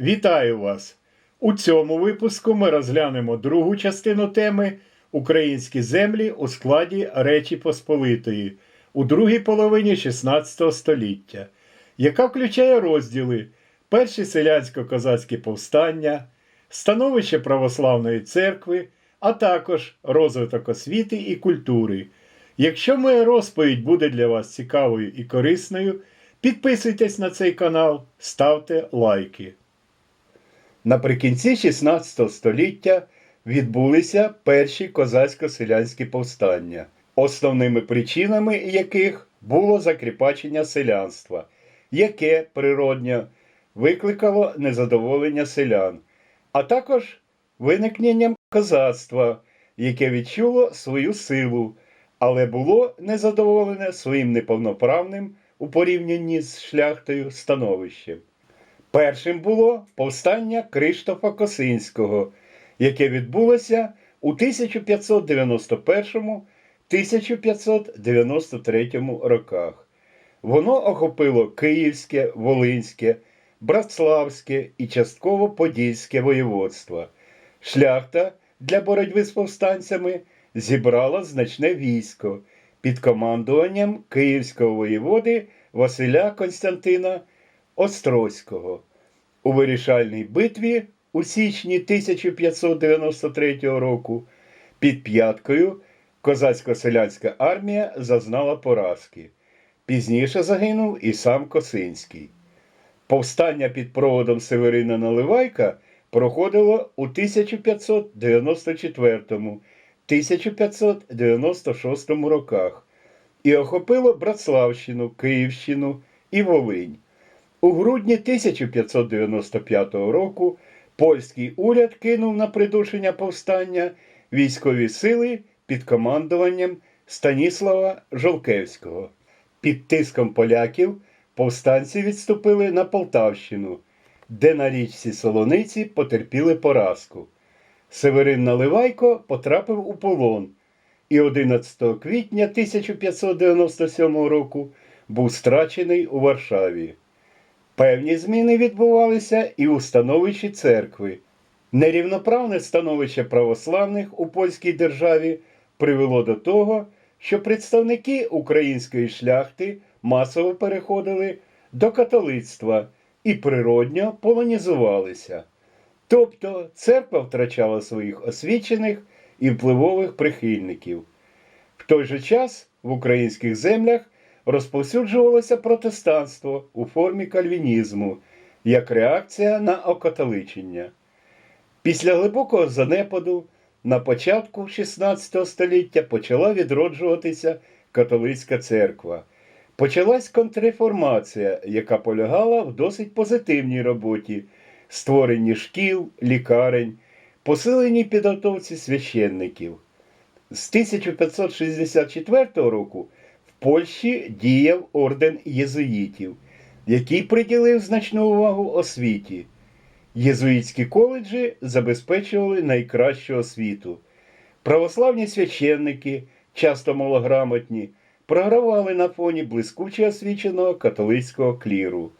Вітаю вас! У цьому випуску ми розглянемо другу частину теми Українські землі у складі Речі Посполитої у другій половині XVI століття, яка включає розділи Перші селянсько-козацькі повстання, становище православної церкви, а також розвиток освіти і культури. Якщо моя розповідь буде для вас цікавою і корисною, підписуйтесь на цей канал, ставте лайки. Наприкінці XVI століття відбулися перші козацько-селянські повстання, основними причинами яких було закріпачення селянства, яке природньо викликало незадоволення селян, а також виникненням козацтва, яке відчуло свою силу, але було незадоволене своїм неповноправним у порівнянні з шляхтою становищем. Першим було повстання Криштофа Косинського, яке відбулося у 1591-1593 роках. Воно охопило Київське, Волинське, Братславське і частково Подільське воєводства. Шляхта для боротьби з повстанцями зібрала значне військо під командуванням київського воєводи Василя Константина Острозького. У вирішальній битві у січні 1593 року під П'яткою козацько-селянська армія зазнала поразки. Пізніше загинув і сам Косинський. Повстання під проводом Северина Наливайка проходило у 1594-1596 роках і охопило Братславщину, Київщину і Волинь. У грудні 1595 року польський уряд кинув на придушення повстання військові сили під командуванням Станіслава Жолкевського. Під тиском поляків повстанці відступили на Полтавщину, де на річці Солониці потерпіли поразку. Северин Наливайко потрапив у полон і 11 квітня 1597 року був страчений у Варшаві. Певні зміни відбувалися і у становищі церкви. Нерівноправне становище православних у польській державі привело до того, що представники української шляхти масово переходили до католицтва і природньо полонізувалися. Тобто церква втрачала своїх освічених і впливових прихильників. В той же час в українських землях розповсюджувалося протестанство у формі кальвінізму як реакція на окатоличення. Після глибокого занепаду на початку XVI століття почала відроджуватися католицька церква. Почалась контрреформація, яка полягала в досить позитивній роботі, створенні шкіл, лікарень, посиленій підготовці священників. З 1564 року Польщі діяв орден єзуїтів, який приділив значну увагу освіті. Єзуїтські коледжі забезпечували найкращу освіту. Православні священники, часто малограмотні, програвали на фоні блискуче освіченого католицького кліру.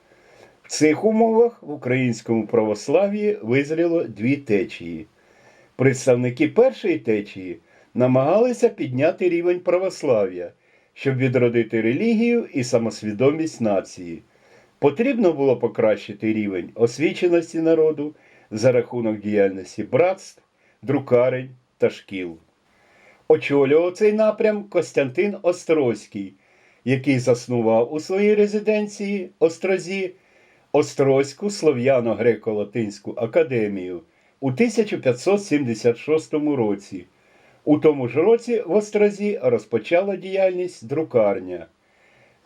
В цих умовах в українському православ'ї визріло дві течії. Представники першої течії намагалися підняти рівень православ'я, щоб відродити релігію і самосвідомість нації. Потрібно було покращити рівень освіченості народу за рахунок діяльності братств, друкарень та шкіл. Очолював цей напрям Костянтин Острозький, який заснував у своїй резиденції Острозі Острозьку слов'яно-греко-латинську академію у 1576 році. У тому ж році в Острозі розпочала діяльність друкарня.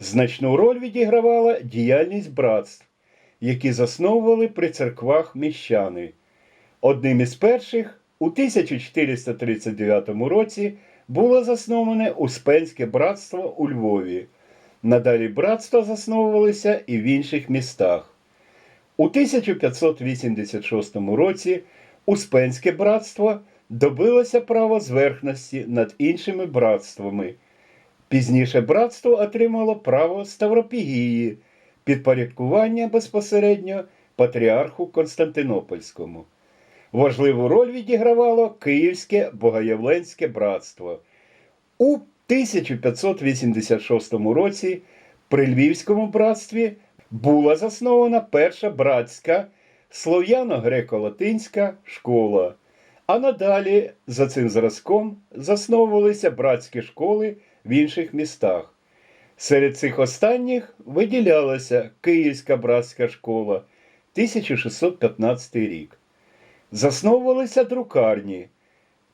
Значну роль відігравала діяльність братств, які засновували при церквах міщани. Одним із перших у 1439 році було засноване Успенське братство у Львові. Надалі братства засновувалися і в інших містах. У 1586 році Успенське братство добилося права зверхності над іншими братствами. Пізніше братство отримало право Ставропігії, підпорядкування безпосередньо патріарху Константинопольському. Важливу роль відігравало Київське Богоявленське братство. У 1586 році при Львівському братстві була заснована перша братська слов'яно-греко-латинська школа. А надалі за цим зразком засновувалися братські школи в інших містах. Серед цих останніх виділялася Київська братська школа 1615 рік. Засновувалися друкарні.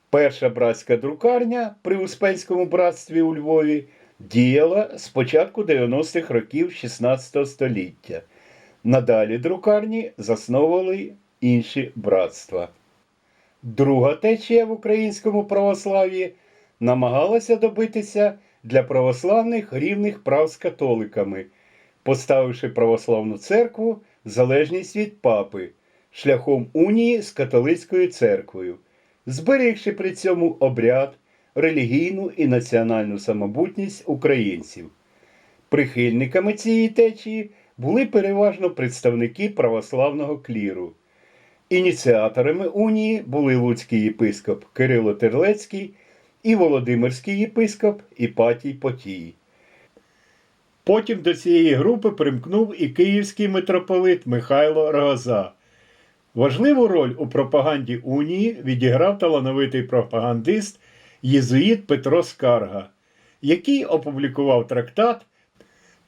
Перша братська друкарня при Успенському братстві у Львові діяла з початку 90-х років 16 століття. Надалі друкарні засновували інші братства. Друга течія в українському православ'ї намагалася добитися для православних рівних прав з католиками, поставивши православну церкву в залежність від папи шляхом унії з католицькою церквою, зберігши при цьому обряд, релігійну і національну самобутність українців. Прихильниками цієї течії були переважно представники православного кліру. Ініціаторами унії були Луцький єпископ Кирило Терлецький і Володимирський єпископ Іпатій Потій. Потім до цієї групи примкнув і київський митрополит Михайло Рогоза. Важливу роль у пропаганді унії відіграв талановитий пропагандист єзуїт Петро Скарга, який опублікував трактат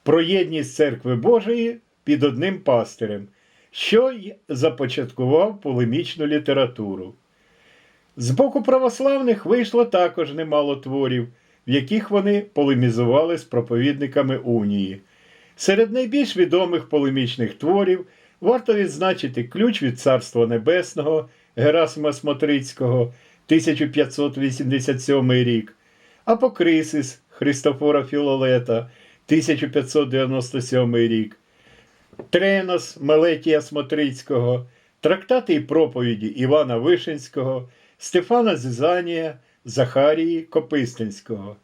про єдність церкви Божої під одним пастирем, що й започаткував полемічну літературу. З боку православних вийшло також немало творів, в яких вони полемізували з проповідниками унії. Серед найбільш відомих полемічних творів варто відзначити ключ від Царства Небесного Герасима Смотрицького 1587 рік, Апокрисис Христофора Філолета 1597 рік, Тренос Мелетія Смотрицького, трактати і проповіді Івана Вишинського, Стефана Зизанія, Захарії Копистинського.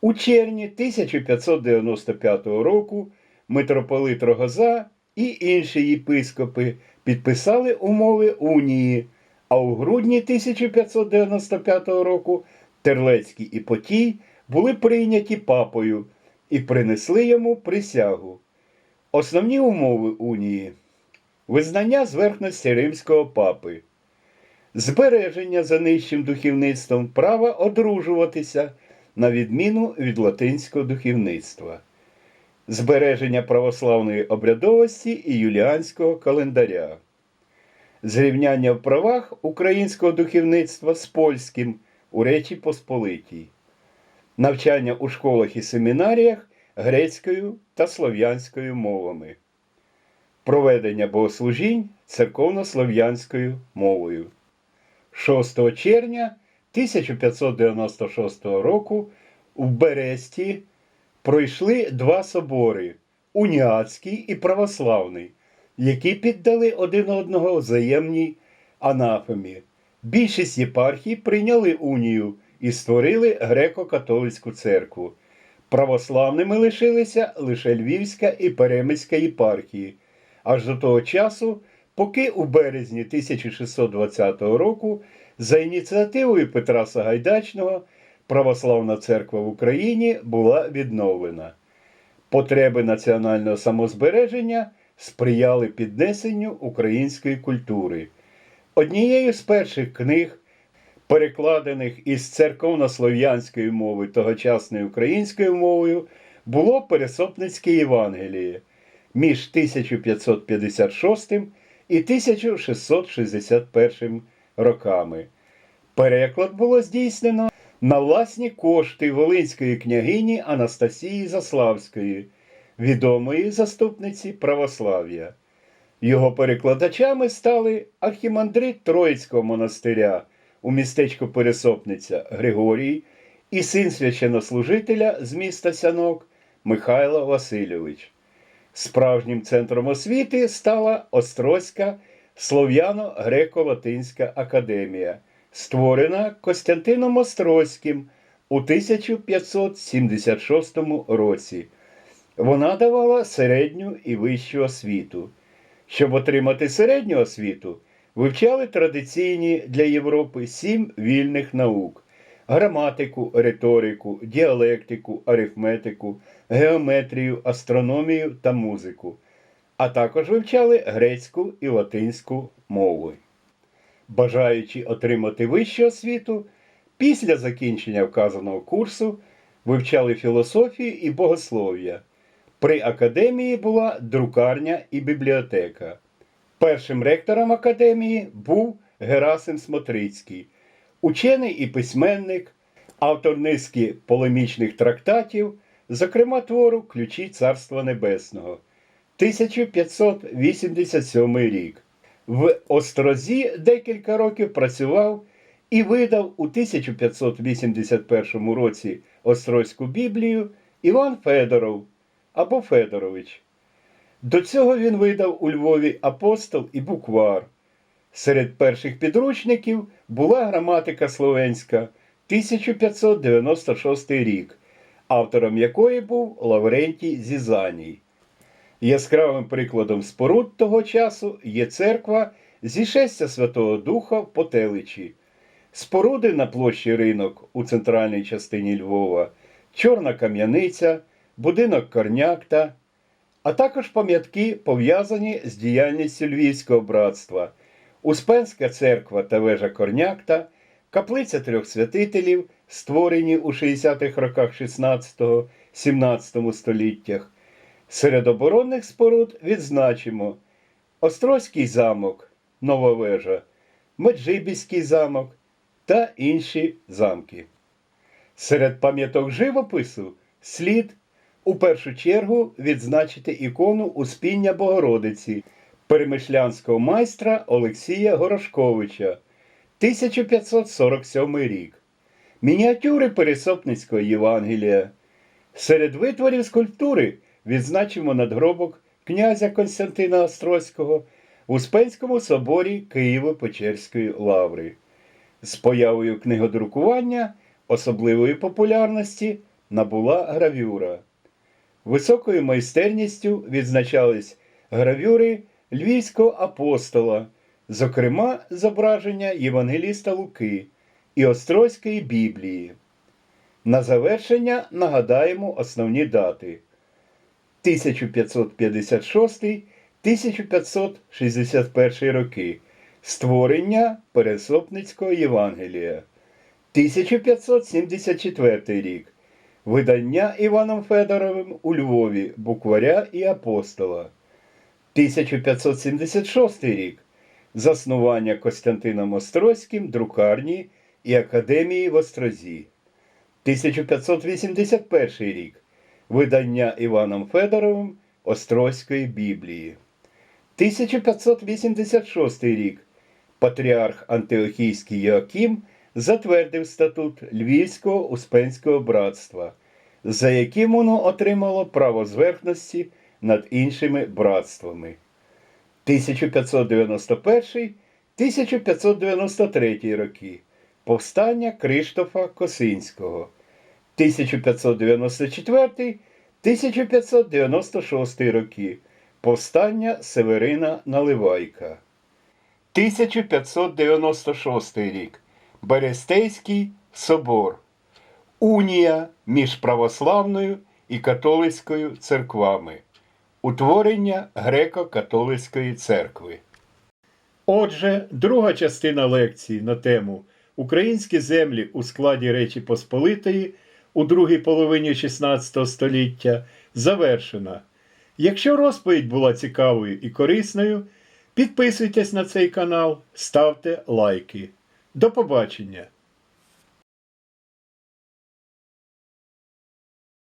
У червні 1595 року митрополит Рогоза і інші єпископи підписали умови унії, а у грудні 1595 року Терлецький і Потій були прийняті папою і принесли йому присягу. Основні умови унії. Визнання зверхності римського папи, збереження за нижчим духовництвом права одружуватися на відміну від латинського духовництва, збереження православної обрядовості і юліанського календаря, зрівняння в правах українського духовництва з польським у Речі Посполитій, навчання у школах і семінаріях грецькою та слов'янською мовами, проведення богослужінь церковно-слов'янською мовою. 6 червня 1596 року в Бересті пройшли два собори уніатський і православний, які піддали один одного взаємній анафемі. Більшість єпархій прийняли унію і створили греко-католицьку церкву. Православними лишилися лише Львівська і Перемицька єпархії, аж до того часу, поки у березні 1620 року за ініціативою Петра Сагайдачного православна церква в Україні була відновлена. Потреби національного самозбереження сприяли піднесенню української культури. Однією з перших книг, перекладених із церковно-слов'янської мови тогочасною українською мовою, було Пересопницьке Євангеліє між 1556 і 1661 роками. Переклад було здійснено на власні кошти Волинської княгині Анастасії Заславської, відомої заступниці православ'я. Його перекладачами стали архімандрит Троїцького монастиря у містечку Пересопниця Григорій і син священнослужителя з міста Сянок Михайло Васильович. Справжнім центром освіти стала Острозька Слов'яно-Греко-Латинська академія, створена Костянтином Острозьким у 1576 році. Вона давала середню і вищу освіту. Щоб отримати середню освіту, вивчали традиційні для Європи сім вільних наук: граматику, риторику, діалектику, арифметику, геометрію, астрономію та музику, а також вивчали грецьку і латинську мови. Бажаючи отримати вищу освіту, після закінчення вказаного курсу вивчали філософію і богослов'я. При академії була друкарня і бібліотека. Першим ректором академії був Герасим Смотрицький, учений і письменник, автор низки полемічних трактатів, зокрема твору Ключі Царства Небесного, 1587 рік. В Острозі декілька років працював і видав у 1581 році Острозьку Біблію Іван Федоров або Федорович. До цього він видав у Львові апостол і буквар. Серед перших підручників була граматика словенська 1596 рік, автором якої був Лаврентій Зізаній. Яскравим прикладом споруд того часу є церква зішестя Святого Духа в Потеличі, споруди на площі ринок у центральній частині Львова, Чорна Кам'яниця, будинок Корнякта, а також пам'ятки, пов'язані з діяльністю Львівського братства, Успенська церква та вежа Корнякта, каплиця трьох святителів, створені у 60-х роках 16-17 століттях. Серед оборонних споруд відзначимо Острозький замок, Нова вежа, Меджибіський замок та інші замки. Серед пам'яток живопису слід у першу чергу відзначити ікону Успіння Богородиці перемишлянського майстра Олексія Горошковича 1547 рік, мініатюри Пересопницького Євангелія. Серед витворів скульптури відзначимо надгробок князя Константина Острозького в Успенському соборі Києво-Печерської лаври. З появою книгодрукування особливої популярності набула гравюра. Високою майстерністю відзначались гравюри Львівського апостола, зокрема зображення Євангеліста Луки і Острозької Біблії. На завершення нагадаємо основні дати. 1556-1561 роки створення Пересопницького Євангелія. 1574 рік видання Іваном Федоровим у Львові букваря і апостола. 1576 рік заснування Костянтином Острозьким друкарні і академії в Острозі. 1581 рік видання Іваном Федоровим Острозької Біблії. 1586 рік патріарх Антиохійський Йоаким затвердив статут Львівського Успенського братства, за яким воно отримало право зверхності над іншими братствами. 1591-1593 роки повстання Криштофа Косинського. 1594-1596 роки повстання Северина Наливайка. 1596 рік Берестейський собор. Унія між православною і католицькою церквами. Утворення греко-католицької церкви. Отже, друга частина лекції на тему Українські землі у складі Речі Посполитої у другій половині XVI століття завершена. Якщо розповідь була цікавою і корисною, підписуйтесь на цей канал, ставте лайки. До побачення!